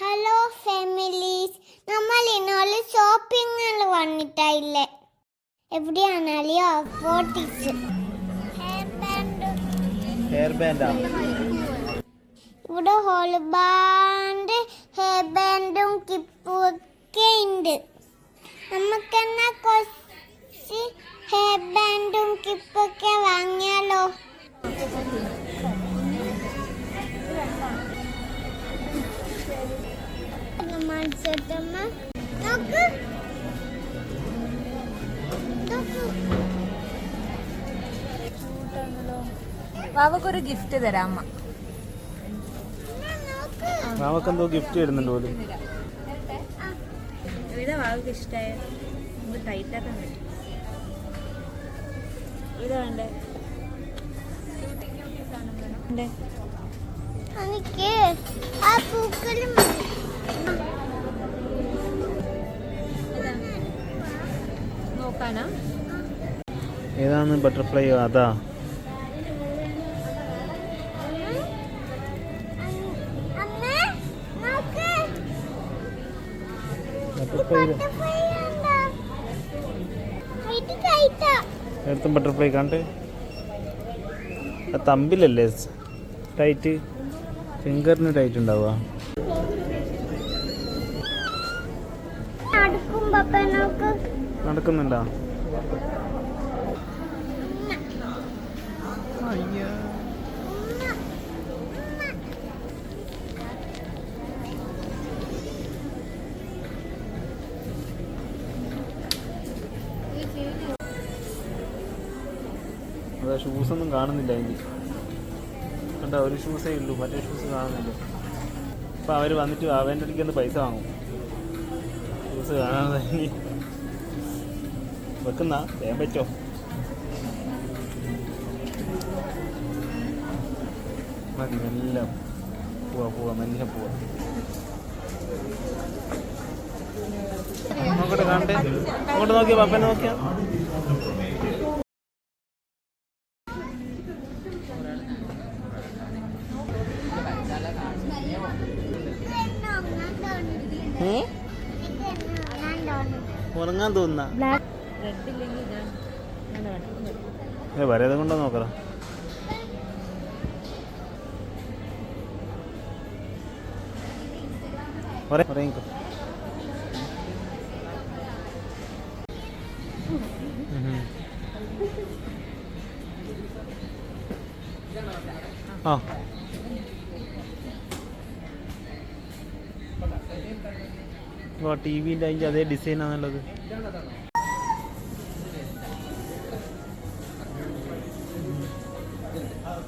Hello families നമ്മൾ ഇന്നോൾ shopping വന്നിട്ടായില്ലേ? എവിടെയാണ് hair ബാൻഡാ ഇവിടെ ഹോൾബാൻഡ് ഹെയർ ബാൻഡും കിപ്പും ഒക്കെ ഉണ്ട്. നമുക്കെന്നാ കൊച്ചി ഹെയർ ബാൻഡും കിപ്പൊക്കെ വാങ്ങിയാലോ? മത്സരത്തമ്മ നോക്ക്. നോക്ക്. വാവക്കൊരു ഗിഫ്റ്റ് തരാം അമ്മ. വാവക്കെന്തോ ഗിഫ്റ്റ് തരുന്നുണ്ട് പോലും. ഇവിടെ വാവക്ക് ഇഷ്ടമായ നമുക്ക് ടൈറ്റ് ആക്കാൻ പറ്റും ഇതാ വേണ്ടേ? എനിക്ക് ആ പൂക്കളും നോക്കാനാ ഏതാണ് ബട്ടർഫ്ലൈ അതാ? എടുത്തും നോക്ക്. ബട്ടർഫ്ലൈ കണ്ടോ? തമ്പിലല്ലേ? ടൈറ്റ് ഫിംഗറിന് ടൈറ്റ് ഉണ്ടാവുക. നടക്കും പപ്പ നോക്ക്. നടക്കുന്നുണ്ടോ. അതാ ഷൂസ് ഒന്നും കാണുന്നില്ല അതിന് കണ്ട ഒരു ഷൂസേ ഉള്ളൂ മറ്റേ ഷൂസ് കാണുന്നില്ല. അപ്പൊ അവർ വന്നിട്ട് അവന്റെ ഒന്ന് പൈസ വാങ്ങും. ഷൂസ് കാണാതെ വെക്കുന്ന വേഗം പറ്റുമോ മതി മെല്ലെ പോവാ പോവാ മെല്ലെ പോവാ. നോക്കട്ടെ കാണട്ടെ അങ്ങോട്ട് നോക്കിയാ പപ്പനെ നോക്കിയാ. ഉറങ്ങാൻ തോന്നുന്നു. ഏ വരേത് കൊണ്ടോ നോക്കറ ടി വിന്റെ അതിന്റെ അതേ ഡിസൈനാണുള്ളത്.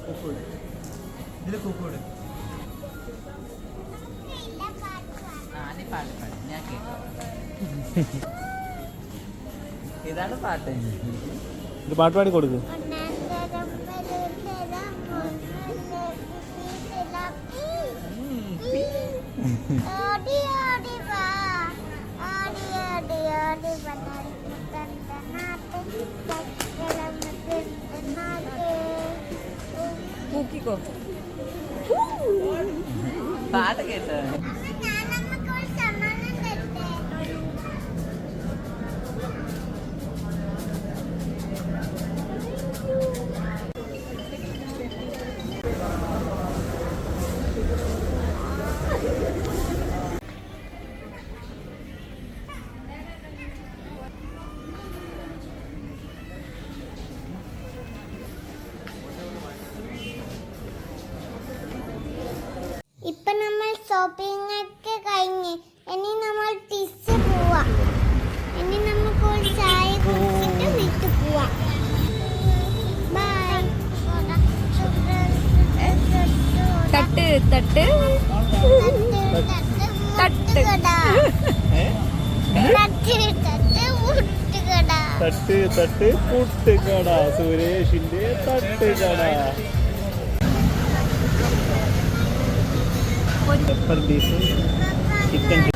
ഇതാണ് പാട്ട്. ഇത് പാട്ട് പാടി കൊടുക്ക്. ഒന്നാന്തരം को। बात कैसा है? തട്ട്. തട്ട്. തട്ട്. പുട്ടുകട. സുരേഷിന്റെ തട്ടുകട. Pepper piece chicken